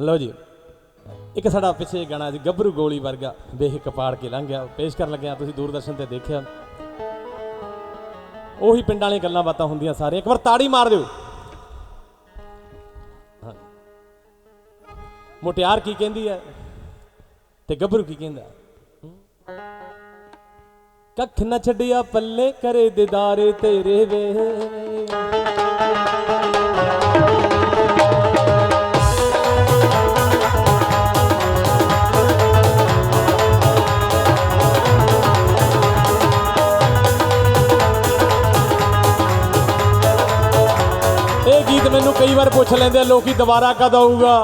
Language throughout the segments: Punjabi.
ਲਓ ਜੀ। ਇੱਕ ਸਾਡਾ ਪਿੱਛੇ ਗਾਣਾ ਜੀ, ਗੱਭਰੂ ਗੋਲੀ ਵਰਗਾ ਦੇਖ ਕਪਾੜ ਕੇ ਲੰਘ ਗਿਆ। ਪੇਸ਼ ਕਰਨ ਲੱਗਿਆ ਤੁਸੀਂ ਦੂਰਦਰਸ਼ਨ ਤੇ ਦੇਖਿਆ। ਉਹੀ ਪਿੰਡਾਂ ਵਾਲੀਆਂ ਗੱਲਾਂ ਬਾਤਾਂ ਹੁੰਦੀਆਂ ਸਾਰੇ ਇੱਕ ਵਾਰ ਤਾੜੀ ਮਾਰ ਦਿਓ। ਹਾਂ। ਮੁਟਿਆਰ ਕੀ ਕਹਿੰਦੀ ਹੈ ਤੇ ਗੱਭਰੂ ਕੀ ਕਹਿੰਦਾ? ਕੱਖ ਨਾ ਛੱਡਿਆ ਪੱਲੇ ਕਰੇ ਦਿਦਾਰੇ ਤੇਰੇ ਵੇ ਮੈਨੂੰ ਕਈ ਵਾਰ ਪੁੱਛ ਲੈਂਦੇ ਆ ਲੋਕੀ ਦੁਬਾਰਾ ਕਦ ਆਊਗਾ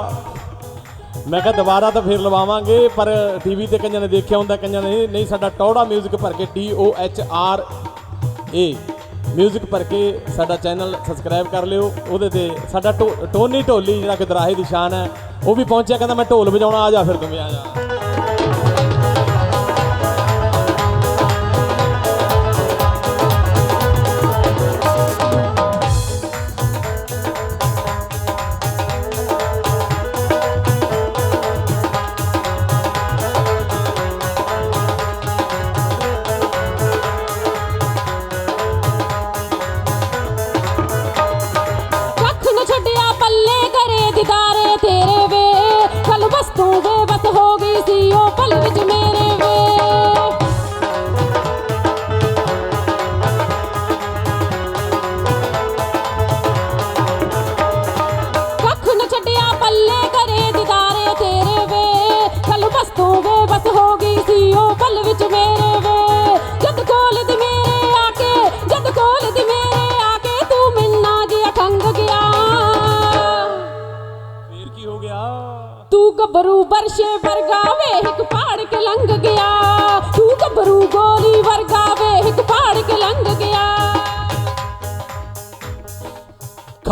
ਮੈਂ ਕਿਹਾ ਦੁਬਾਰਾ ਤਾਂ ਫੇਰ ਲਵਾਵਾਂਗੇ ਪਰ ਟੀਵੀ ਤੇ ਕਈਆਂ ਨੇ ਦੇਖਿਆ ਹੁੰਦਾ ਕਈਆਂ ਨੇ ਨਹੀਂ- ਨਹੀਂ ਸਾਡਾ ਟੌੜਾ 뮤직 ਭਰ ਕੇ T O H R A 뮤직 ਭਰ ਕੇ ਸਾਡਾ ਚੈਨਲ ਸਬਸਕ੍ਰਾਈਬ ਕਰ ਲਿਓ ਉਹਦੇ ਤੇ ਸਾਡਾ ਟੋ- ਟੋਨੀ ਢੋਲੀ ਜਿਹੜਾ ਕਿ ਦਰਾਹੇ ਦੀ ਸ਼ਾਨ ਹੈ ਉਹ ਵੀ ਪਹੁੰਚਿਆ ਕਹਿੰਦਾ ਮੈਂ ਢੋਲ ਵਜਾਉਣਾ ਆ ਜਾ ਫਿਰ ਤੂੰ ਵੀ ਆ ਜਾ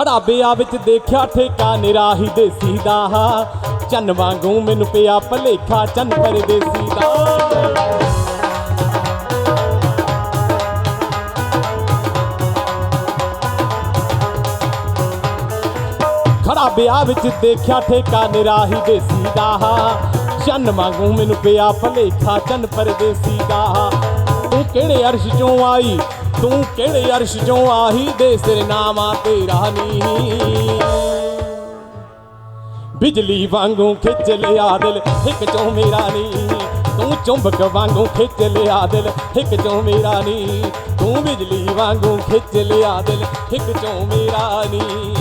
ਖੜਾ ਬਿਆ ਵਿੱਚ ਦੇਖਿਆ ਠੇਕਾ ਨਿਰਾਹੀ ਦੇਸੀ ਦਾ। ਚੰਨ ਵਾਂਗੂ ਮੈਨੂੰ ਪਿਆ ਭਲੇਖਾ ਚੰਨ ਪਰਦੇਸੀ ਦਾ। ਖੜਾ ਬਿਆ ਵਿੱਚ ਦੇਖਿਆ ਠੇਕਾ ਨਿਰਾਹੀ ਦੇਸੀ ਦਾ। ਚੰਨ ਵਾਂਗੂ ਮੈਨੂੰ ਪਿਆ ਭਲੇਖਾ ਚੰਨ ਪਰਦੇਸੀ ਦਾ। ਤੂੰ ਕਿਹੜੇ ਅਰਸ਼ ਚੋਂ ਆਈ? ਤੂੰ ਕਿਹੜੇ ਅਰਸ਼ ਚੋਂ ਆਹੀ ਦੇ ਸਿਰ ਨਾਮਾ ਤੇਰਾ ਨੀ। ਬਿਜਲੀ ਵਾਂਗੂ ਖਿੱਚ ਲਿਆ ਦਿਲ, ਇੱਕ ਚੋਂ ਮੇਰਾ ਨੀ। ਤੂੰ ਚੁੰਬਕ ਵਾਂਗੂ ਖਿੱਚ ਲਿਆ ਦਿਲ, ਇੱਕ ਚੋਂ ਮੇਰਾ ਨੀ। ਤੂੰ ਬਿਜਲੀ ਵਾਂਗੂ ਖਿੱਚ ਲਿਆ ਦਿਲ, ਇੱਕ ਚੋਂ ਮੇਰਾ ਨੀ।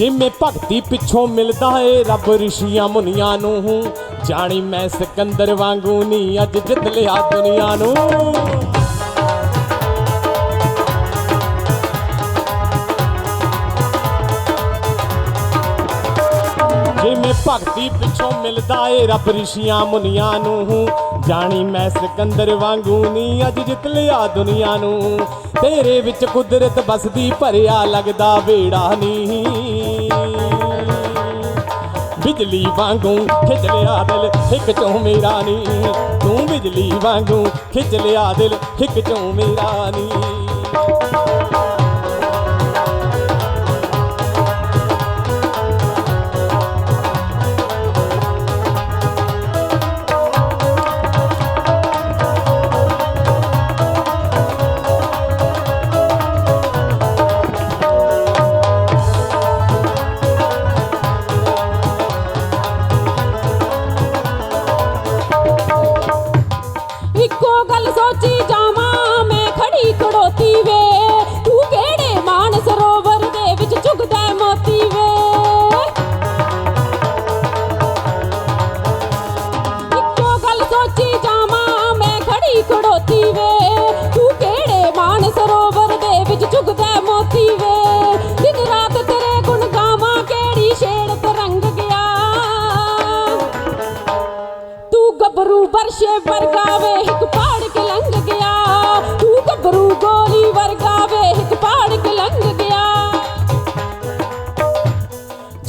ਜਿਵੇਂ ਭਗਤੀ ਪਿੱਛੋਂ ਮਿਲਦਾ ਏ, ਰੱਬ ਰਿਸ਼ੀਆਂ ਮੁਨੀਆਂ ਨੂੰ। ਜਾਣੀ ਮੈਂ ਸਿਕੰਦਰ ਵਾਂਗੂ ਨਹੀਂ ਅੱਜ ਜਿੱਤ ਲਿਆ ਦੁਨੀਆ ਨੂੰ। ਜਿਵੇਂ ਭਗਤੀ ਪਿੱਛੋਂ ਮਿਲਦਾ ਏ, ਰੱਬ ਰਿਸ਼ੀਆਂ ਮੁਨੀਆਂ ਨੂੰ। ਜਾਣੀ ਮੈਂ ਸਿਕੰਦਰ ਵਾਂਗੂ ਨਹੀਂ ਅੱਜ ਜਿੱਤ ਲਿਆ ਦੁਨੀਆ ਨੂੰ। ਤੇਰੇ ਵਿੱਚ ਕੁਦਰਤ ਬਸਦੀ, ਭਰਿਆ ਲੱਗਦਾ ਵੇੜਾ ਨਹੀਂ ਬਿਜਲੀ ਵਾਂਗੂ ਖਿੱਚ ਲਿਆ ਦਿਲ, ਇੱਕ ਚੋਂ ਮੇਰਾ ਨੀ। ਤੂੰ ਬਿਜਲੀ ਵਾਂਗੂ ਖਿੱਚ ਲਿਆ ਦਿਲ, ਇੱਕ ਚੋਂ ਮੇਰਾ ਨੀ।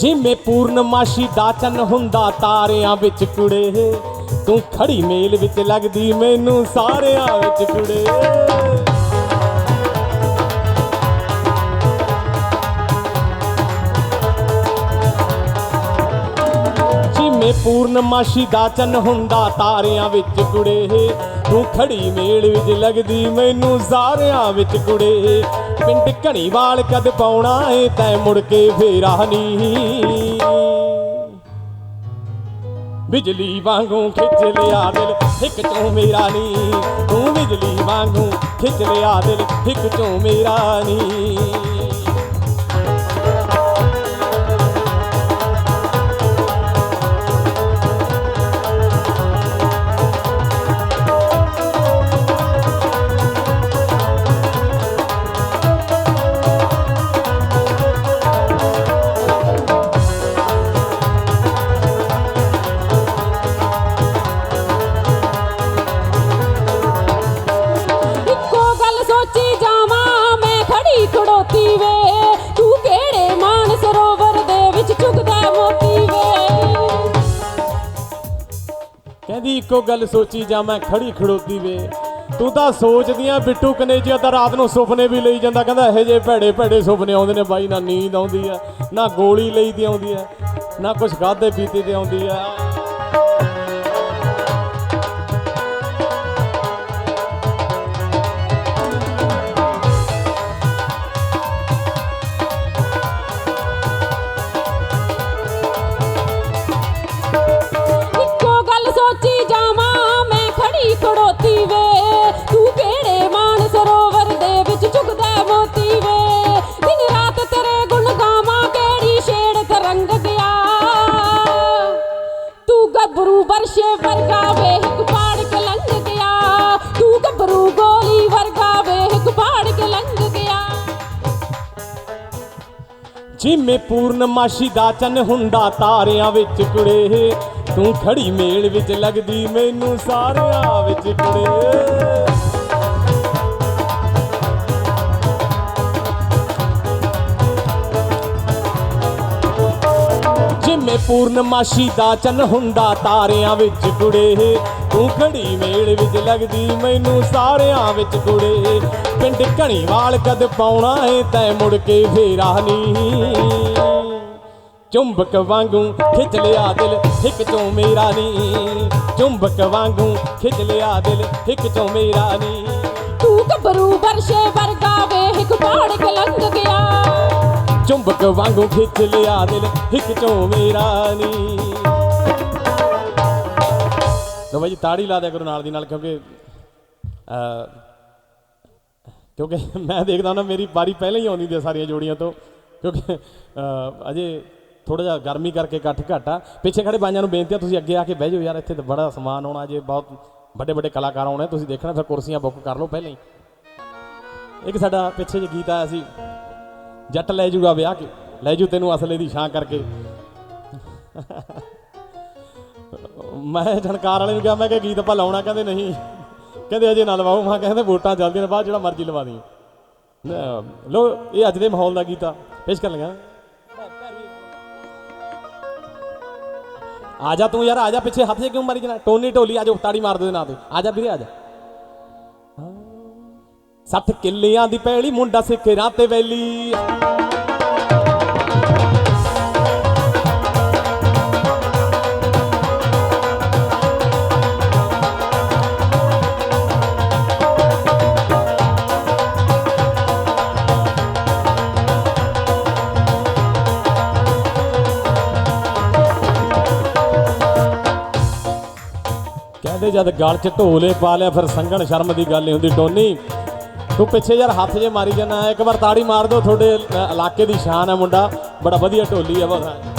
ਜਿਵੇਂ ਪੂਰਨਮਾਸ਼ੀ ਦਾ ਚੰਨ ਹੁੰਦਾ, ਤਾਰਿਆਂ ਵਿੱਚ ਕੁੜੇ ਤੂੰ ਖੜੀ ਮੇਲ ਵਿੱਚ ਲੱਗਦੀ, ਮੈਨੂੰ ਸਾਰਿਆਂ ਵਿੱਚ ਕੁੜੇ ਜਿਵੇਂ ਪੂਰਨਮਾਸ਼ੀ ਦਾ ਚੰਨ ਹੁੰਦਾ, ਤਾਰਿਆਂ ਵਿੱਚ ਕੁੜੇ ਤੂੰ ਖੜੀ ਮੇਲ ਵਿੱਚ ਲੱਗਦੀ, ਮੈਨੂੰ ਸਾਰਿਆਂ ਵਿੱਚ ਕੁੜੇ ਪਿੰਡ ਘਣੀਵਾਲ ਕਦ ਪਾਉਣਾ ਏ, ਤੈ ਮੁੜ ਕੇ ਫੇਰਾ ਨਹੀਂ। ਬਿਜਲੀ ਵਾਂਗੂ ਖਿੱਚ ਲਿਆ ਦਿਲ, ਇੱਕ ਚੋਂ ਮੇਰਾ ਨੀ ਤੂੰ ਬਿਜਲੀ ਵਾਂਗੂ ਖਿੱਚ ਲਿਆ ਦਿਲ, ਇੱਕ ਚੋਂ ਮੇਰਾ ਨੀ ਕਹਿੰਦੀ ਗੱਲ ਸੋਚੀ ਜਾਂ ਮੈਂ ਖੜੀ ਖੜੋਤੀ ਵੇ। ਤੂੰ ਤਾਂ ਸੋਚਦੀਆਂ ਬਿੱਟੂ ਕਨੇਜੀਆ ਤਾਂ ਰਾਤ ਨੂੰ ਸੁਪਨੇ ਵੀ ਲਈ ਜਾਂਦਾ। ਕਹਿੰਦਾ ਇਹੋ ਜਿਹੇ ਭੈੜੇ ਭੈੜੇ ਸੁਪਨੇ ਆਉਂਦੇ ਨੇ ਬਾਈ, ਨਾ ਨੀਂਦ ਆਉਂਦੀ ਆ, ਨਾ ਗੋਲੀ ਲਈ ਦੀ ਆਉਂਦੀ ਆ, ਨਾ ਕੁਝ ਖਾਦੇ ਪੀਤੇ ਤੇ ਆਉਂਦੀ ਆ। ਪੂਰਨਮਾਸ਼ੀ ਦਾ ਚੰਨ ਹੁੰਦਾ ਤਾਰਿਆਂ ਵਿੱਚ ਕੁੜੇ ਤੂੰ ਖੜੀ ਮੇਲ ਵਿੱਚ ਲੱਗਦੀ, ਮੈਨੂੰ ਸਾਰਿਆਂ ਵਿੱਚ ਕੁੜੇ ਜਿਵੇਂ ਪੂਰਨਮਾਸ਼ੀ ਦਾ ਚੰਨ ਹੁੰਦਾ ਤਾਰਿਆਂ ਵਿੱਚ ਕੁੜੇ ਤੂੰ ਘੜੀ ਮੇਲ ਵਿੱਚ ਲੱਗਦੀ, ਮੈਨੂੰ ਸਾਰਿਆਂ ਵਿੱਚ ਕੁੜੇ ਪਿੰਡ ਘਣੀਵਾਲ ਕਦ ਪਾਉਣਾ ਏ ਤੈ ਮੁੜ ਕੇ ਫੇਰਾ ਨਹੀਂ। ਚੁੰਬਕ ਵਾਂਗੂ ਖਿੱਚ ਲਿਆ ਦਿਲ ਇੱਕ ਚੋਂ ਮੇਰਾ ਨੀ। ਚੁੰਬਕ ਵਾਂਗੂ ਖਿੱਚ ਲਿਆ ਦਿਲ ਇੱਕ ਚੋਂ ਮੇਰਾ ਨੀ। ਤੂੰ ਗੱਭਰੂ ਵਰਸ਼ੇ ਵਰਗਾ ਵੇ ਇੱਕ ਪਾੜ ਕੇ ਲੰਘ ਗਿਆ। ਚੁੰਬਕ ਵਾਂਗੂ ਖਿੱਚ ਲਿਆ ਦਿਲ ਇੱਕ ਚੋਂ ਮੇਰਾ ਨੀ। ਲੋ ਜੀ ਤਾੜੀ ਲਾ ਦਿਆ ਕਰੋ ਨਾਲ ਦੀ ਨਾਲ ਕਿਉਂਕਿ ਅ ਕਿਉਂਕਿ ਮੈਂ ਦੇਖਦਾ ਨਾ ਮੇਰੀ ਵਾਰੀ ਪਹਿਲਾਂ ਹੀ ਆਉਂਦੀ ਦੀ ਸਾਰੀਆਂ ਜੋੜੀਆਂ ਤੋਂ। ਕਿਉਂਕਿ ਅ, ਅਜੇ ਥੋੜਾ ਜਿਹਾ ਗਰਮੀ ਕਰਕੇ ਇਕੱਠ ਘੱਟ ਆ। ਪਿੱਛੇ ਖੜੇ ਬਾਈਆਂ ਨੂੰ ਬੇਨਤੀ ਆ, ਤੁਸੀਂ ਅੱਗੇ ਆ ਕੇ ਬਹਿ ਜਾਓ ਯਾਰ, ਇੱਥੇ ਤਾਂ ਬੜਾ ਸਮਾਨ ਆਉਣਾ, ਜੇ ਬਹੁਤ ਵੱਡੇ ਵੱਡੇ ਕਲਾਕਾਰ ਆਉਣੇ, ਤੁਸੀਂ ਦੇਖਣਾ, ਫਿਰ ਕੁਰਸੀਆਂ ਬੁੱਕ ਕਰ ਲਓ ਪਹਿਲਾਂ ਹੀ। ਇੱਕ ਸਾਡਾ ਪਿੱਛੇ ਜੇ ਗੀਤ ਆਇਆ ਸੀ, ਜੱਟ ਲੈ ਜੂਗਾ ਵਿਆਹ ਕੇ, ਲੈ ਜੂ ਤੈਨੂੰ ਅਸਲੇ ਦੀ ਛਾਂ ਕਰਕੇ। ਮੈਂ ਝਣਕਾਰ ਵਾਲੇ ਨੂੰ ਕਿਹਾ, ਮੈਂ ਕਿ ਗੀਤ ਆਪਾਂ ਲਾਉਣਾ, ਕਹਿੰਦੇ ਨਹੀਂ। ਕਹਿੰਦੇ ਅਜੇ ਨਾ ਲਵਾਓ, ਮੈਂ ਕਹਿੰਦੇ ਵੋਟਾਂ ਚੱਲਦੀਆਂ ਨੇ, ਬਾਅਦ ਜਿਹੜਾ ਮਰਜ਼ੀ ਲਵਾ ਦੀ ਲੋ ਇਹ ਅੱਜ ਦੇ ਮਾਹੌਲ ਦਾ ਗੀਤ ਆ, ਪੇਸ਼ ਕਰ ਲਗਾ ਆ ਜਾ ਤੂੰ ਯਾਰ ਆ ਜਾ ਪਿੱਛੇ ਹੱਥ ਜੇ ਕਿਉਂ ਮਾਰੀ ਜਨਾ ਟੋਨੀ ਢੋਲੀ ਆ ਜਾ ਤਾੜੀ ਮਾਰ ਦੇ ਨਾ ਤੇ ਆ ਜਾ ਵੀਰੇ ਆ ਜਾ 60 ਕਿੱਲਿਆਂ ਦੀ ਪੈਲੀ ਮੁੰਡਾ ਸਿੱਖਰਾਂ ਤੇ ਵੈਲੀ ਕਹਿੰਦੇ ਜਦ ਗਲ 'ਚ ਢੋਲੇ ਪਾ ਲਿਆ, ਫਿਰ ਸੰਗਣ ਸ਼ਰਮ ਦੀ ਗੱਲ ਨਹੀਂ ਹੁੰਦੀ। ਟੋਨੀ, ਤੂੰ ਪਿੱਛੇ ਯਾਰ ਹੱਥ ਜੇ ਮਾਰੀ ਜਾਣਾ ਇੱਕ ਵਾਰ ਤਾੜੀ ਮਾਰ ਦਿਓ, ਤੁਹਾਡੇ ਇਲਾਕੇ ਦੀ ਸ਼ਾਨ ਹੈ ਮੁੰਡਾ। ਬੜਾ ਵਧੀਆ ਢੋਲੀ ਹੈ, ਬਹੁਤ।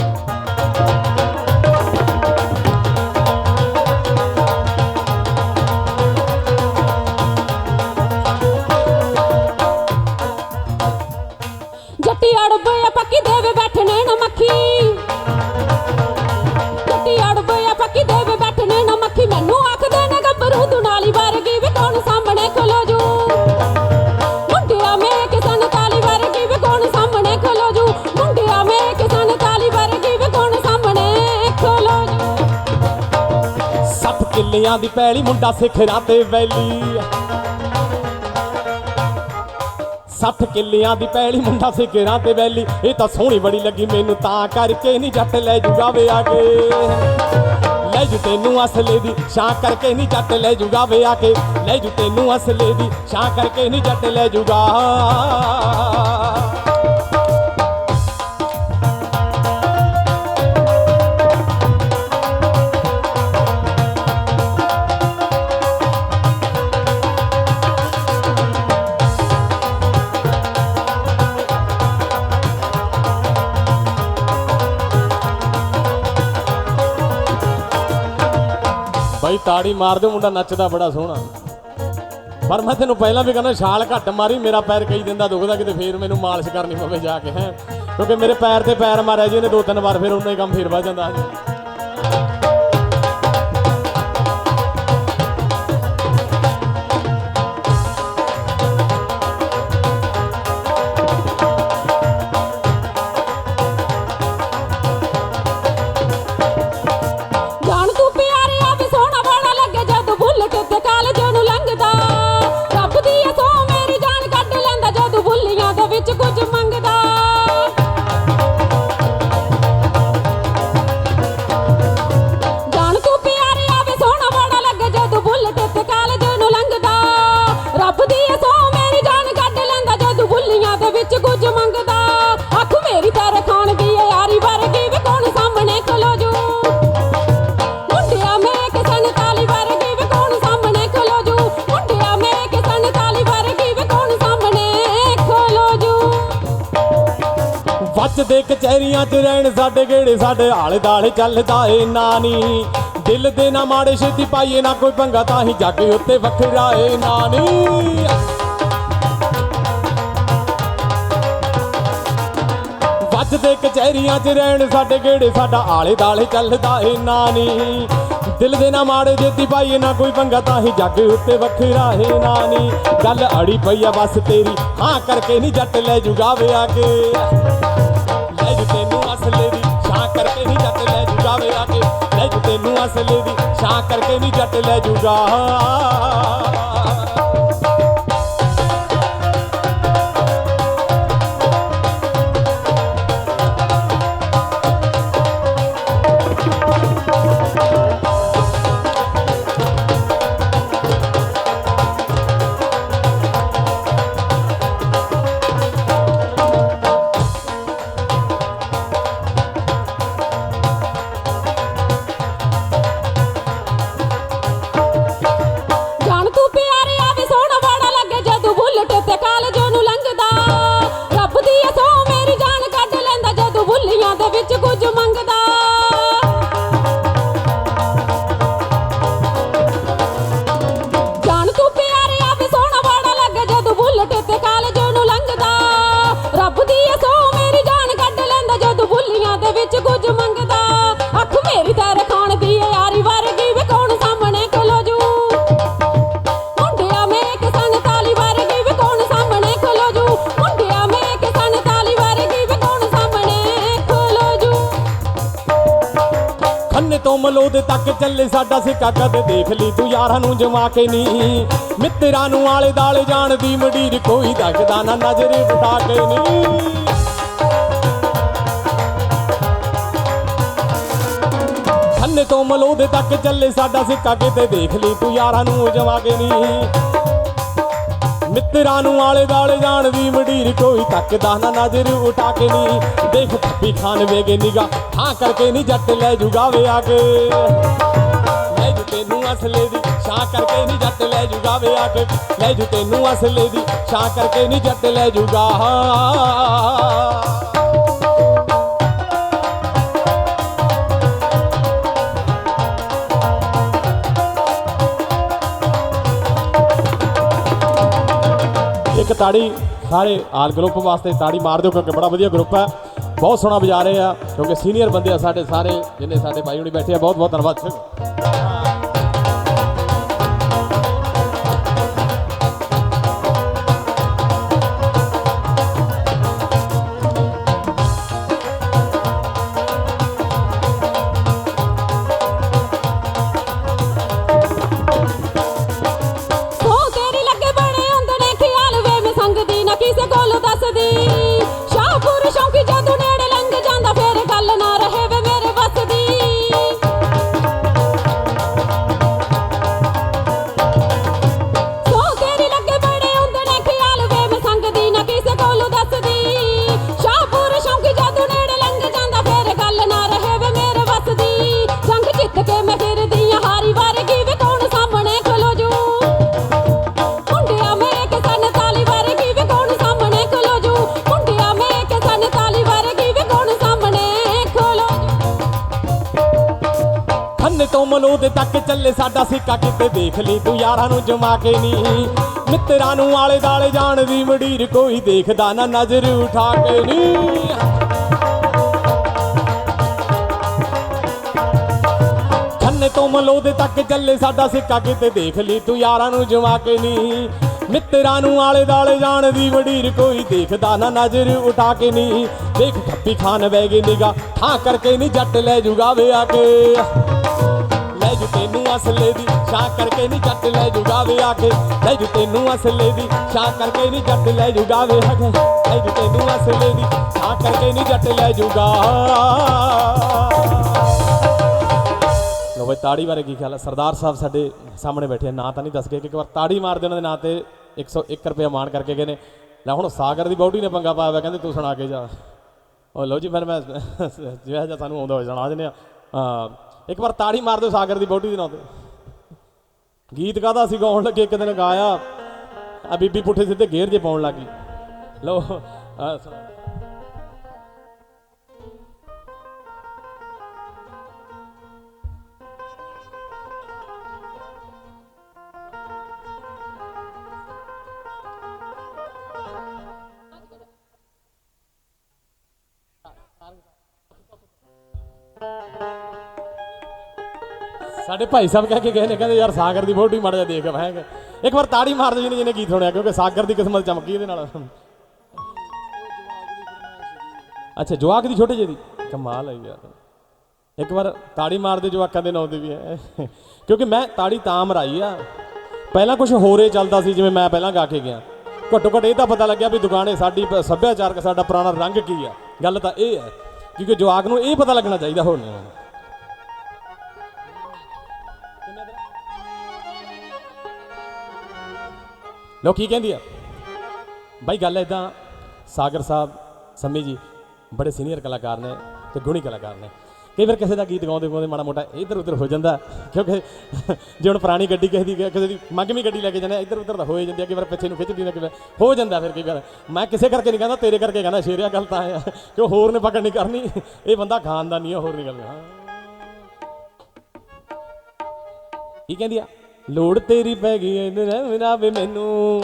ਸੱਤ ਦੀ ਪੈਲੀ ਮੁੰਡਾ ਸਿਖਰਾਂ ਤੇ ਵੈਲੀ। ਸੱਠ ਕਿੱਲਿਆਂ ਦੀ ਪੈਲੀ ਮੁੰਡਾ ਸਿਖਰਾਂ ਤੇ ਵੈਲੀ। ਇਹ ਤਾਂ ਸੋਹਣੀ ਬੜੀ ਲੱਗੀ ਮੈਨੂੰ ਤਾਂ ਕਰਕੇ ਨਹੀਂ ਜੱਟ ਲੈ ਜੂਗਾ ਵੇ ਆ ਕੇ। ਲੈ ਜੂ ਤੈਨੂੰ ਅਸਲੇ ਦੀ ਛਾਂ ਕਰਕੇ ਨਹੀਂ ਜੱਟ ਲੈ ਜੂਗਾ ਵੇ ਆ ਕੇ। ਲੈ ਜੂ ਤੈਨੂੰ ਅਸਲੇ ਦੀ ਛਾਂ ਕਰਕੇ ਨਹੀਂ ਜੱਟ ਲੈ ਜੂਗਾ। ਬਾਈ ਤਾੜੀ ਮਾਰ ਦਿਓ, ਮੁੰਡਾ ਨੱਚਦਾ ਬੜਾ ਸੋਹਣਾ। ਪਰ ਮੈਂ ਤੈਨੂੰ ਪਹਿਲਾਂ ਵੀ ਕਹਿੰਦਾ, ਛਾਲ ਘੱਟ ਮਾਰੀ, ਮੇਰਾ ਪੈਰ ਕਈ ਦਿਨ ਦਾ ਦੁਖਦਾ, ਕਿਤੇ ਫੇਰ ਮੈਨੂੰ ਮਾਲਿਸ਼ ਕਰਨੀ ਪਵੇ ਜਾ ਕੇ, ਹੈ। ਕਿਉਂਕਿ ਮੇਰੇ ਪੈਰ ਤੇ ਪੈਰ ਮਾਰਿਆ ਜੀ ਇਹਨੇ ਦੋ ਤਿੰਨ ਵਾਰ, ਫਿਰ ਉਹਨਾਂ ਹੀ ਕੰਮ ਫੇਰ ਵੱਧ ਜਾਂਦਾ ਵੱਜਦੇ ਕਚਹਿਰੀਆਂ 'ਚ ਰਹਿਣ ਸਾਡੇ ਗੇੜੇ, ਸਾਡੇ ਆਲੇ ਦਾਲੇ ਚੱਲਦਾ ਏ ਨਾਨੀ। ਦਿਲ ਦੇ ਨਾ ਮਾੜੇ ਛੇਤੀ ਪਾਈਏ, ਨਾ ਕੋਈ ਪੰਗਾ ਤਾਂ ਹੀ ਜੱਗ ਉੱਤੇ ਵੱਖਰਾ ਏ ਨਾਨੀ। ਵੱਜਦੇ ਕਚਹਿਰੀਆਂ 'ਚ ਰਹਿਣ ਸਾਡੇ ਗੇੜੇ, ਸਾਡਾ ਆਲੇ ਦਾਲੇ ਚੱਲਦਾ ਏ ਨਾਨੀ। ਦਿਲ ਦੇ ਨਾ ਮਾੜੇ ਜੇਤੀ ਪਾਈਏ, ਨਾ ਕੋਈ ਪੰਗਾ ਤਾਂ ਹੀ ਜੱਗ ਉੱਤੇ ਵੱਖਰਾ ਏ ਨਾਨੀ। ਗੱਲ ਅੜੀ ਪਈ ਆ ਬਸ ਤੇਰੀ, ਹਾਂ ਕਰਕੇ ਨਹੀਂ ਜੱਟ ਲੈ ਜੂਗਾ ਵੇ ਆ ਕੇ। ਜੂ ਤੈਨੂੰ ਅਸਲੇ ਦੀ ਛਾਂ ਕਰਕੇ ਨਹੀਂ ਜੱਟ ਲੈ ਜੂ ਜਾਵੇ ਆ ਕੇ। ਲੈ ਜੂ ਤੈਨੂੰ ਅਸਲੇ ਦੀ ਛਾਂ ਕਰਕੇ ਨਹੀਂ ਜੱਟ ਲੈ ਜੂਗਾ ਜਾਣ ਖੰਨੇ ਤੋਂ ਮਲੋਦ ਤੱਕ ਚੱਲੇ, ਸਾਡਾ ਸਿੱਕਾ ਕਦੇ ਦੇਖ ਲਈ ਤੂੰ ਯਾਰਾਂ ਨੂੰ ਜਮਾ ਕੇ ਨਹੀਂ ਮਿੱਤਰਾਂ ਨੂੰ ਆਲੇ ਦਾਲੇ ਜਾਣਦੀ ਮਡੀਰ ਕੋਈ ਦਗਦਾ ਨਾ, ਨਜ਼ਰ ਉਠਾ ਕੇ ਨਹੀਂ ਖੰਨੇ ਤੋਂ ਮਲੋਦ ਤੱਕ ਚੱਲੇ, ਸਾਡਾ ਸਿੱਕਾ ਕਿਤੇ ਦੇਖ ਲਈ ਤੂੰ ਯਾਰਾਂ ਨੂੰ ਜਮਾ ਕੇ ਨਹੀਂ ਮਿੱਤਰਾਂ ਨੂੰ ਆਲੇ ਦਾਲੇ ਜਾਣਦੀ ਮਡੀਰ ਕੋਈ ਤੱਕਦਾ ਨਾ ਨਜ਼ਰ ਉਠਾ ਕੇ ਨਹੀਂ ਦੇਖ ਥੱਪੀ ਖਾਨ ਵੇਗੇ ਨਿਗਾ ਹਾਂ ਕਰਕੇ ਨਹੀਂ ਜੱਟ ਲੈ ਜੂਗਾ ਵੇ ਆ ਕੇ ਲੈ ਜੂ ਤੈਨੂੰ ਅਸਲੇ ਦੀ, ਛਾਂ ਕਰਕੇ ਨਹੀਂ ਜੱਟ ਲੈ ਜੂਗਾ ਵੇ ਆ ਕੇ ਲੈ ਜੂ ਤੈਨੂੰ ਅਸਲੇ ਦੀ, ਛਾਂ ਕਰਕੇ ਨਹੀਂ ਜੱਟ ਲੈ ਜੂਗਾ। ਇੱਕ ਤਾੜੀ ਸਾਰੇ ਆਲ ਗਰੁੱਪ ਵਾਸਤੇ ਤਾੜੀ ਮਾਰ ਦਿਓ ਕਿਉਂਕਿ ਬੜਾ ਵਧੀਆ ਗਰੁੱਪ ਹੈ। ਬਹੁਤ ਸੋਹਣਾ ਵਜਾ ਰਹੇ ਆ ਕਿਉਂਕਿ ਸੀਨੀਅਰ ਬੰਦੇ ਆ ਸਾਡੇ ਸਾਰੇ, ਜਿੰਨੇ ਸਾਡੇ ਭਾਈ ਹੁਣੀ ਬੈਠੇ ਆ ਬਹੁਤ ਬਹੁਤ ਧੰਨਵਾਦ। ਹੋ ਖੰਨੇ ਤੋਂ ਤੱਕ ਚੱਲੇ ਸਾਡਾ ਸਿੱਕਾ ਕਿਤੇ ਦੇਖ ਲਈ ਤੂੰ ਯਾਰਾਂ ਨੂੰ ਜਮਾ ਕੇ ਨਹੀਂ। ਮਿੱਤਰਾਂ ਨੂੰ ਆਲੇ ਦਾਲੇ ਜਾਣ ਦੀ ਮੜੀਰ ਕੋਈ ਦੇਖਦਾ ਨਾ ਨਜ਼ਰ ਉਠਾ ਕੇ ਨਹੀਂ। ਤੋਂ ਮਲੋਦ ਤੱਕ ਚੱਲੇ ਸਾਡਾ ਸਿੱਕਾ ਕਿਤੇ ਦੇਖ ਲਈ ਤੂੰ ਯਾਰਾਂ ਨੂੰ ਜਮਾ ਕੇ ਨਹੀਂ। ਮਿੱਤਰਾਂ ਨੂੰ ਆਲੇ ਦਾਲੇ ਜਾਣ ਦੀ ਵਡੀਰ ਕੋਈ ਦੇਖਦਾ ਨਾ ਨਜ਼ਰ ਉਠਾ ਕੇ ਨਹੀਂ। ਦੇਖ ਠੱਪੀ ਖਾਨ ਬਹਿ ਗਈ ਨਿਗਾ ਠਾਂ ਕਰਕੇ ਨਹੀਂ ਜੱਟ ਲੈ ਜੂਗਾ ਵੇ ਆ ਕੇ। ਲੈ ਜੂ ਤੈਨੂੰ ਅਸਲੇ ਦੀ ਛਾਂ ਕਰਕੇ ਨਹੀਂ ਜੱਟ ਲੈ ਜੂਗਾ ਵੇ ਆ ਲੈ ਜੂ ਤੈਨੂੰ ਅਸਲੇ ਦੀ ਛਾਂ ਕਰਕੇ ਨਹੀਂ ਜੱਟ ਲੈ ਜੂਗਾ ਵੇ ਆ ਲੈ ਜੂ ਤੈਨੂੰ ਅਸਲੇ ਦੀ ਛਾਂ ਕਰਕੇ ਨਹੀਂ ਜੱਟ ਲੈ ਜੂਗਾ। ਲੋ ਬਈ, ਤਾੜੀ ਬਾਰੇ ਕੀ ਖਿਆਲ ਹੈ ਸਰਦਾਰ ਸਾਹਿਬ ਸਾਡੇ ਸਾਹਮਣੇ ਬੈਠੇ ਨਾਂ ਤਾਂ ਨਹੀਂ ਦੱਸ ਗਏ ਕਿ, ਇੱਕ ਵਾਰ ਤਾੜੀ ਮਾਰਦੇ ਉਹਨਾਂ ਦੇ ਨਾਂ ਤੇ 101 ਰੁਪਏ ਮਾਣ ਕਰਕੇ ਗਏ ਨੇ। ਲੈ ਹੁਣ ਸਾਗਰ ਦੀ ਬੌਡੀ ਨੇ ਪੰਗਾ ਪਾਇਆ ਕਹਿੰਦੇ ਤੂੰ ਸੁਣਾ ਕੇ ਜਾ। ਉਹ ਲਓ ਜੀ, ਫਿਰ ਮੈਂ ਜਿਹੜਾ ਜਿਹਾ ਸਾਨੂੰ ਆਉਂਦਾ ਹੋਇਆ, ਸੁਣਾ ਦਿੰਦੇ ਆ। ਹਾਂ। ਇੱਕ ਵਾਰ ਤਾੜੀ ਮਾਰ ਦਿਓ ਸਾਗਰ ਦੀ ਬੌਡੀ ਦੇ ਨਾਂ ਤੇ। ਗੀਤ ਕਾਹਦਾ ਸੀ, ਗਾਉਣ ਲੱਗੇ, ਇੱਕ ਦਿਨ ਗਾਇਆ। ਆ ਬੀਬੀ ਪੁੱਠੇ ਸਿੱਧੇ ਗੇਰ ਜੇ ਪਾਉਣ ਲੱਗੀ ਲਓ ਸਾਡੇ ਭਾਈ ਸਾਹਿਬ ਕਹਿ ਕੇ ਗਏ ਨੇ ਕਹਿੰਦੇ ਯਾਰ ਸਾਗਰ ਦੀ ਫੋਟੋ ਹੀ ਮੜ ਜਾ ਦੇਖ ਮੈਂ ਕਿਹਾ, ਇੱਕ ਵਾਰ ਤਾੜੀ ਮਾਰ ਦਿਓ ਜਿਹਨੇ ਜਿਹਨੇ ਗੀਤ ਸੁਣਿਆ ਕਿਉਂਕਿ ਸਾਗਰ ਦੀ ਕਿਸਮਤ ਚਮਕੀ ਇਹਦੇ ਨਾਲ। ਅੱਛਾ ਜਵਾਕ ਦੀ ਛੋਟੇ ਜਿਹੇ ਦੀ? ਕਮਾਲ ਹੈ ਯਾਰ। ਇੱਕ ਵਾਰ ਤਾੜੀ ਮਾਰਦੇ ਜਵਾਕਾਂ ਦੇ ਨਾਂ ਤੇ ਵੀ ਹੈ। ਕਿਉਂਕਿ ਮੈਂ ਤਾੜੀ ਤਾਂ ਮਰਾਈ ਆ। ਪਹਿਲਾਂ ਕੁਝ ਹੋਰੇ ਚੱਲਦਾ ਸੀ ਜਿਵੇਂ ਮੈਂ ਪਹਿਲਾਂ ਗਾ ਕੇ ਗਿਆ। ਘੱਟੋ ਘੱਟ ਇਹ ਤਾਂ ਪਤਾ ਲੱਗਿਆ ਵੀ ਦੁਕਾਨੇ ਸਾਡੀ ਪ- ਸੱਭਿਆਚਾਰਕ ਸਾਡਾ ਪੁਰਾਣਾ ਰੰਗ ਕੀ ਆ। ਗੱਲ ਤਾਂ ਇਹ ਹੈ ਕਿਉਂਕਿ ਜਵਾਕ ਨੂੰ ਇਹ ਪਤਾ ਲੱਗਣਾ ਚਾਹੀਦਾ ਹੋਰ ਲੋ ਕੀ ਕਹਿੰਦੀ ਆ? ਬਾਈ ਗੱਲ ਇਦਾਂ ਸਾਗਰ ਸਾਹਿਬ ਸੰਮੀ ਜੀ ਬੜੇ ਸੀਨੀਅਰ ਕਲਾਕਾਰ ਨੇ ਤੇ ਗੁਣੀ ਕਲਾਕਾਰ ਨੇ। ਕਈ ਵਾਰ ਕਿਸੇ ਦਾ ਗੀਤ ਗਾਉਂਦੇ ਗਾਉਂਦੇ ਮਾੜਾ ਮੋਟਾ ਇੱਧਰ ਉੱਧਰ ਹੋ ਜਾਂਦਾ ਕਿਉਂਕਿ ਜੇ ਹੁਣ ਪੁਰਾਣੀ ਗੱਡੀ ਕਿਸੇ ਦੀ ਕਿਸੇ ਦੀ ਮੰਗਵੀਂ ਗੱਡੀ ਲੈ ਕੇ ਜਾਂਦੇ ਆ, ਇੱਧਰ ਉੱਧਰ ਤਾਂ ਹੋ ਜਾਂਦੀ ਹੈ ਕਈ ਵਾਰ ਪਿੱਛੇ ਨੂੰ ਖਿੱਚਦੀ ਨਾ ਕਈ ਵਾਰ ਹੋ ਜਾਂਦਾ ਫਿਰ ਕਈ ਵਾਰ। ਮੈਂ ਕਿਸੇ ਕਰਕੇ ਨਹੀਂ ਕਹਿੰਦਾ ਤੇਰੇ ਕਰਕੇ ਕਹਿੰਦਾ ਸ਼ੇਰਿਆ ਗੱਲ ਤਾਂ ਹੈ ਕਿ ਹੋਰ ਨੇ ਪਕੜ ਨਹੀਂ ਕਰਨੀ ਇਹ ਬੰਦਾ ਖਾਨਦਾਨੀ ਆ ਹੋਰ ਨਹੀਂ ਗੱਲ ਹਾਂ। ਕੀ ਕਹਿੰਦੀ ਆ? ਲੋੜ ਤੇਰੀ ਪੈ ਗਈ ਇਹਨੇ ਬਿਨਾ ਵੇ ਮੈਨੂੰ।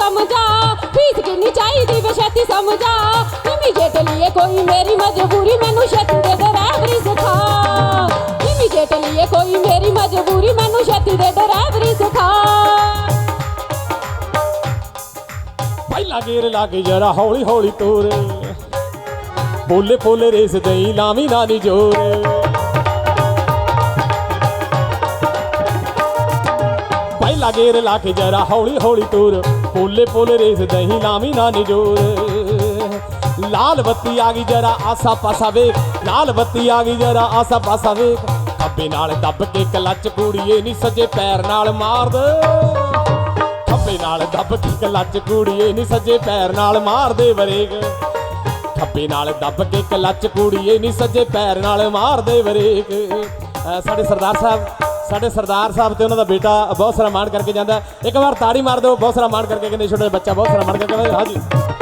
ਸਮਝਾ। ਫੀਸ ਕਿੰਨੀ ਚਾਹੀਦੀ ਵੇ ਛੇਤੀ ਸਮਝਾ। ਇਮੀਡੀਏਟਲੀ ਇਹ ਕੋਈ ਮੇਰੀ ਮਜਬੂਰੀ, ਮੈਨੂੰ ਛੇਤੀ ਦੇ ਡਰਾਈਵਰੀ ਸਿਖਾ। ਇਮੀਡੀਏਟਲੀ ਕੋਈ ਮੇਰੀ ਮਜਬੂਰੀ, ਮੈਨੂੰ ਛੇਤੀ ਦੇ ਡਰਾਈਵਰੀ ਸਿਖਾ। ਪਹਿਲਾਂ ਗੇਰ ਲਾ ਕੇ ਜਰਾ ਹੌਲੀ ਹੌਲੀ ਤੋਰ। ਬੋਲੇ ਬੋਲੇ ਰੇਸ ਦਈ ਲਾਵੀ ਨਾ ਜੋਰ। ਪਹਿਲਾਂ ਗੇਰ ਲਾ ਕੇ ਜਰਾ ਹੌਲੀ ਹੌਲੀ ਤੁਰ। ਬੋਲੇ ਬੋਲੇ ਰੇਸ ਦਈ ਲਾਵੀ ਨਾ ਨੀ ਲਾਲ ਬੱਤੀ ਆ ਗਈ ਜਰਾ ਆਸਾ ਪਾਸਾ ਵੇਖ, ਲਾਲ ਬੱਤੀ ਆ ਗਈ ਜਰਾ ਆਸਾ ਪਾਸਾ ਵੇਖ। ਖੱਬੇ ਨਾਲ ਦੱਬ ਕੇ ਕਲੱਚ ਕੁੜੀਏ ਨੀ ਸੱਜੇ ਪੈਰ ਨਾਲ ਮਾਰ ਦੇ। ਖੱਬੇ ਨਾਲ ਦੱਬ ਕੇ ਕਲੱਚ ਕੁੜੀਏ ਨੀ ਸੱਜੇ ਪੈਰ ਨਾਲ ਮਾਰ ਬਰੇਕ ਖੱਬੇ ਨਾਲ ਦੱਬ ਕੇ ਕਲੱਚ ਕੁੜੀਏ ਨੀ ਸੱਜੇ ਪੈਰ ਨਾਲ ਮਾਰਦੇ ਬਰੇਕ ਸਾਡੇ ਸਰਦਾਰ ਸਾਹਿਬ ਸਾਡੇ ਸਰਦਾਰ ਸਾਹਿਬ ਤੇ ਉਹਨਾਂ ਦਾ ਬੇਟਾ ਬਹੁਤ ਸਾਰਾ ਮਾਣ ਕਰਕੇ ਜਾਂਦਾ ਇੱਕ ਵਾਰ ਤਾੜੀ ਮਾਰ ਦਿਓ, ਬਹੁਤ ਸਾਰਾ ਮਾਣ ਕਰਕੇ ਕਹਿੰਦੇ ਛੋਟੇ ਬੱਚਾ ਬਹੁਤ ਸਾਰਾ ਮਾਣ ਕਰਕੇ ਕਹਿੰਦਾ ਹਾਂਜੀ।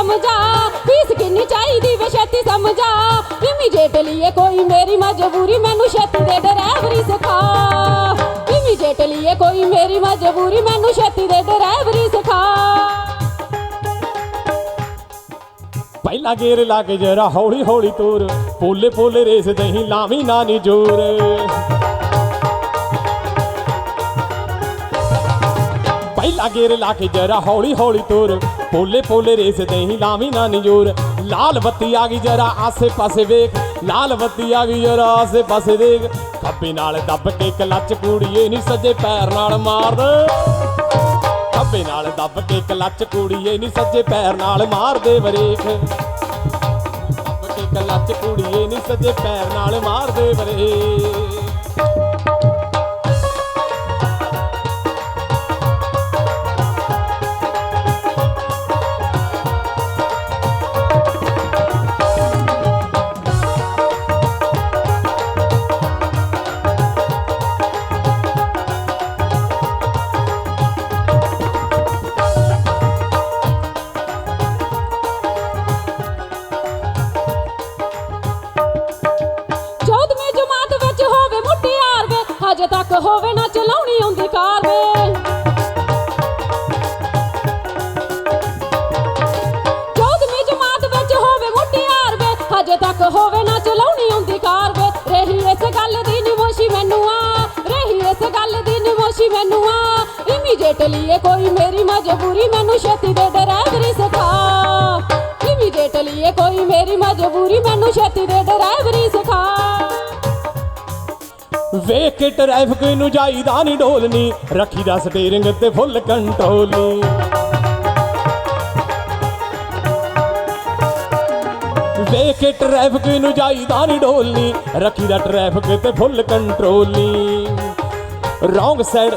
ਸਮਝਾ। ਫੀਸ ਕਿੰਨੀ ਚਾਹੀਦੀ ਵੇ ਛੇਤੀ ਸਮਝਾ। ਇਮੀਡੀਏਟਲੀ ਏ ਕੋਈ ਮੇਰੀ ਮਜਬੂਰੀ, ਮੈਨੂੰ ਛੇਤੀ ਦੇ ਡਰਾਈਵਰੀ ਸਿਖਾ। ਇਮੀਡੀਏਟਲੀ ਏ ਕੋਈ ਮੇਰੀ ਮਜਬੂਰੀ, ਮੈਨੂੰ ਛੇਤੀ ਦੇ ਡਰਾਈਵਰੀ ਸਿਖਾ। ਪਹਿਲਾਂ ਗੇਰ ਲਾ ਕੇ ਜਰਾ ਹੌਲੀ ਹੌਲੀ ਤੋਰ। ਪੋਲੇ ਪੋਲੇ ਰੇਸ ਦਹੀਂ ਲਾਵੀ ਨਾ ਨੀ ਜੋਰ। ਪਹਿਲਾਂ ਗੇਰ ਲਾ ਕੇ ਜਰਾ ਹੌਲੀ ਹੌਲੀ ਤੋਰ। ਪੋਲੇ ਪੋਲੇ ਰੇਸ ਦਹੀਂ ਲਾਵੀ ਨਾ ਨੀ ਲਾਲ ਬੱਤੀ ਆ ਗਈ ਜਰਾ ਆਸੇ ਪਾਸੇ ਵੇਖ। ਲਾਲ ਬੱਤੀ ਆ ਗਈ ਜਰਾ ਆਸੇ ਪਾਸੇ ਦੇਖ। ਖੱਬੇ ਨਾਲ ਦੱਬ ਕੇ ਕਲੱਚ ਕੂੜੀਏ ਨੀ ਸੱਜੇ ਪੈਰ ਨਾਲ ਮਾਰ। ਖੱਬੇ ਨਾਲ ਦੱਬ ਕੇ ਕਲੱਚ ਕੂੜੀਏ ਨੀ ਸੱਜੇ ਪੈਰ ਨਾਲ ਮਾਰ ਦੇ ਬਰੇਖ ਦੱਬ ਕੇ ਕਲੱਚ ਕੁੜੀਏ ਨੀ ਸੱਜੇ ਪੈਰ ਨਾਲ ਮਾਰ ਦੇ ਬਰੇਖ ਤੱਕ ਹੋਵੇ ਨਾ ਚਲਾਉਣੀ ਆਉਂਦੀ ਕਾਰ ਵੇ ਰਹੀ ਇਸ ਗੱਲ ਦੀ ਨਿਮੋਸ਼ੀ ਮੈਨੂੰ ਆ। ਰਹੀ ਇਸ ਗੱਲ ਦੀ ਨਿਮੋਸ਼ੀ ਮੈਨੂੰ ਆ। ਇਮੀਡੀਏਟਲੀ ਇਹ ਕੋਈ ਮੇਰੀ ਮਜਬੂਰੀ ਮੈਨੂੰ ਛੇਤੀ ਦੇ ਡਰਾਈਵਰੀ ਸਿਖਾ। ਇਮੀਡੀਏਟਲੀ ਇਹ ਕੋਈ ਮੇਰੀ ਮਜਬੂਰੀ ਮੈਨੂੰ ਛੇਤੀ ਦੇ ਡਰਾਈਵਰੀ ਸਿਖਾ। ਵੇਖ ਕੇ ਟ੍ਰੈਫਿਕ ਨੂੰ ਜਾਈਦਾ ਨਹੀਂ ਢੋਲਨੀ ਰੱਖੀ ਦਾ ਸਟੀਅਰਿੰਗ ਤੇ ਫੁੱਲ ਕੰਟਰੋਲ ਦੇਖ ਕੇ ਟ੍ਰੈਫਿਕ ਨੂੰ ਜਾਈਦਾ ਨਹੀਂ ਢੋਲਨੀ ਰੱਖੀ ਦਾ ਟ੍ਰੈਫਿਕ ਤੇ full control wrong side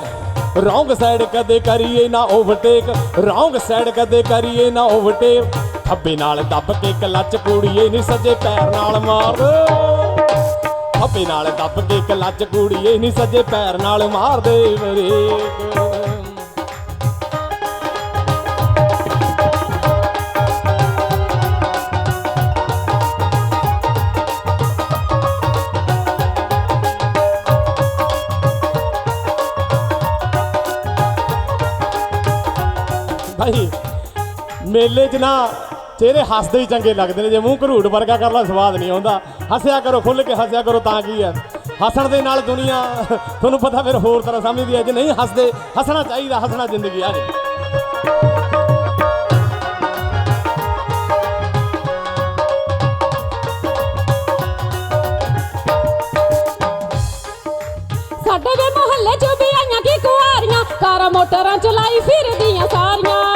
wrong side ਕਦੇ ਕਰੀਏ ਨਾ ਓਵਰਟੇਕ ਰੌਂਗ ਸਾਈਡ ਕਦੇ ਕਰੀਏ ਨਾ ਓਵਰਟੇਕ ਖੱਬੇ ਨਾਲ ਦੱਬ ਕੇ ਕਲੱਚ ਕੁੜੀਏ ਨਹੀਂ ਸੱਜੇ ਪੈਰ ਨਾਲ ਮਾਰ। ਖੱਬੇ ਨਾਲ ਦੱਬ ਕੇ ਕਲੱਚ ਕੁੜੀਏ ਨਹੀਂ ਸੱਜੇ ਪੈਰ ਨਾਲ ਮਾਰ ਦੇ ਬਰੇਕ ਮੇਲੇ 'ਚ ਨਾ ਚਿਹਰੇ ਹੱਸਦੇ ਹੀ ਚੰਗੇ ਲੱਗਦੇ ਨੇ। ਜੇ ਮੂੰਹ ਘਰੂੜ ਵਰਗਾ ਕਰਲਾ ਸਵਾਦ ਨਹੀਂ ਆਉਂਦਾ। ਹੱਸਿਆ ਕਰੋ ਖੁੱਲ ਕੇ ਹੱਸਿਆ ਕਰੋ ਤਾਂ ਕੀ ਹੈ? ਹੱਸਣ ਦੇ ਨਾਲ ਦੁਨੀਆ ਤੁਹਾਨੂੰ ਪਤਾ ਫਿਰ ਹੋਰ ਤਰ੍ਹਾਂ ਸਮਝਦੀ ਹੈ। ਜੇ ਨਹੀਂ ਹੱਸਦੇ, ਹੱਸਣਾ ਚਾਹੀਦਾ, ਹੱਸਣਾ ਜ਼ਿੰਦਗੀ ਆ ਜੀ। ਸਾਡੇ ਵੇ ਮੁਹੱਲੇ 'ਚ ਵੀ ਆਈਆਂ ਕੀ ਕੁਆਰੀਆਂ। ਕਾਰਾਂ ਮੋਟਰਾਂ ਚਲਾਈ ਫਿਰਦੀਆਂ ਸਾਰੀਆਂ।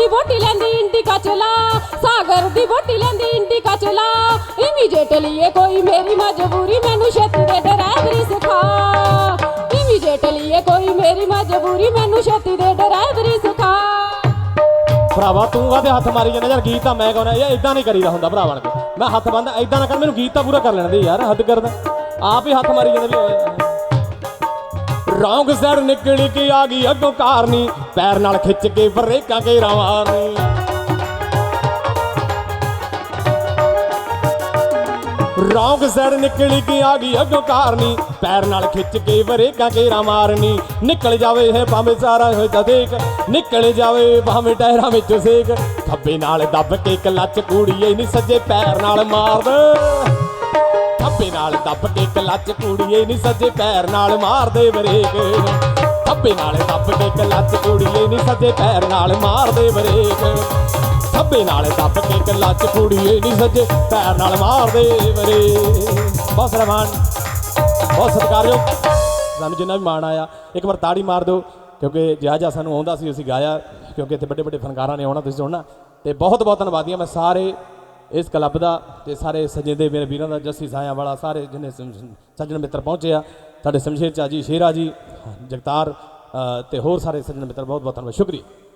ਸਾਗਰ ਦੀ ਬੋਟੀ ਲੈਂਦੀ ਇੰਡੀਕਾ ਚਲਾ, ਸਾਗਰ ਦੀ ਬੋਟੀ ਲੈਂਦੀ ਇੰਡੀਕਾ ਚਲਾ। ਇਮੀਡੀਏਟਲੀ ਇਹ ਕੋਈ ਮੇਰੀ ਮਜਬੂਰੀ ਛੇਤੀ ਦੇ ਡਰਾਈਵਰੀ ਸਿਖਾ। ਇਮੀਡੀਏਟਲੀ ਇਹ ਕੋਈ ਮੇਰੀ ਮਜਬੂਰੀ, ਮੈਨੂੰ ਛੇਤੀ ਦੇ ਡਰਾਈਵਰੀ ਸਿਖਾ। ਭਰਾਵਾ, ਤੂੰ ਆਦੇ ਹੱਥ ਮਾਰੀ ਜਾਂਦਾ, ਯਾਰ ਗੀਤ ਤਾਂ ਮੈਂ ਗਾਉਣਾ, ਇਹ ਇਦਾਂ ਨਹੀਂ ਕਰੀਦਾ ਹੁੰਦਾ ਭਰਾ ਬਣ ਕੇ ਮੈਂ ਹੱਥ ਬੰਦ ਇਦਾਂ ਨਾ ਕਰ, ਮੈਨੂੰ ਗੀਤ ਤਾਂ ਪੂਰਾ ਕਰ ਲੈਣ ਦੇ ਯਾਰ, ਹੱਦ ਕਰਦਾ। ਆਪ ਹੀ ਹੱਥ ਮਾਰੀ ਜਾਂਦਾ ਵੀ ਰੌਂਗ ਸਾਈਡ ਨਿਕਲ ਕੇ ਆ ਗਈ ਅੱਗੋਂ ਕਾਰਨੀ। ਪੈਰ ਨਾਲ ਖਿੱਚ ਕੇ ਵਰੇਕਾਂ ਕੇ ਰਵਾਨੀ ਰੌਂਗ ਸਾਈਡ ਨਿਕਲ ਕੇ ਆ ਗਈ ਅੱਗੋਂ ਕਾਰਨੀ। ਪੈਰ ਨਾਲ ਖਿੱਚ ਕੇ ਵਰੇਕਾਂ ਘੇਰਾ ਮਾਰਨੀ। ਨਿਕਲ ਜਾਵੇ ਇਹ ਭਾਵੇਂ ਸਾਰਾ ਹੋ ਜਾ ਦੇਖ। ਨਿਕਲ ਜਾਵੇ ਭਾਵੇਂ ਟਾਇਰਾਂ ਵਿੱਚ ਸੇਕ। ਖੱਬੇ ਨਾਲ ਦੱਬ ਕੇ ਕਲੱਚ ਕੂੜੀਏ ਨਹੀਂ ਸੱਜੇ ਪੈਰ ਨਾਲ ਮਾਰ। ਦੇ ਖੱਬੇ ਨਾਲ ਦੱਬ ਕੇ ਕਲੱਚ ਕੂੜੀਏ ਨਹੀਂ ਸੱਜੇ ਪੈਰ ਨਾਲ ਮਾਰ ਦੇ ਬਰੇਕ ਖੱਬੇ ਨਾਲ ਦੱਬ ਕੇ ਕਲੱਚ ਕੂੜੀਏ ਨਹੀਂ ਸੱਜੇ ਪੈਰ ਨਾਲ ਮਾਰ ਬਰੇਕ। ਖੱਬੇ ਨਾਲ ਦੱਬ ਕੇ ਕਲੱਚ ਕੂੜੀਏ ਨਹੀਂ ਸੱਜੇ ਪੈਰ ਨਾਲ ਮਾਰ ਬਰੇਕ। ਬਹੁਤ ਰਮਾਨ, ਬਹੁਤ ਸਤਿਕਾਰਯੋਗ ਸਾਨੂੰ ਜਿੰਨਾ ਵੀ ਮਾਣ ਆਇਆ, ਇੱਕ ਵਾਰ ਤਾੜੀ ਮਾਰ ਦਿਓ, ਕਿਉਂਕਿ ਜਿਹਾ ਜਿਹਾ ਸਾਨੂੰ ਆਉਂਦਾ ਸੀ, ਅਸੀਂ ਗਾਇਆ, ਕਿਉਂਕਿ ਇੱਥੇ ਵੱਡੇ ਵੱਡੇ ਫਨਕਾਰਾਂ ਨੇ ਆਉਣਾ, ਤੁਸੀਂ ਸੁਣਨਾ। ਤੇ ਬਹੁਤ ਬਹੁਤ ਧੰਨਵਾਦੀਆਂ ਮੈਂ ਸਾਰੇ ਇਸ ਕਲੱਬ ਦਾ ਤੇ ਸਾਰੇ ਸੱਜਦੇ ਮੇਰੇ ਵੀਰਾਂ ਦਾ, ਜੱਸੀ ਸਾਇਆ ਵਾਲਾ, ਸਾਰੇ ਜਿੰਨੇ ਸੱਜਣ ਮਿੱਤਰ ਪਹੁੰਚੇ ਆ। ਸਾਡੇ ਸ਼ਮਸ਼ੇਰ ਚਾਜੀ ਸ਼ੇਰਾ ਜੀ ਜਗਤਾਰ ਅ, ਤੇ ਹੋਰ ਸਾਰੇ ਸੱਜਣ ਮਿੱਤਰ ਬਹੁਤ ਬਹੁਤ ਧੰਨਵਾਦ। ਸ਼ੁਕਰੀਆ।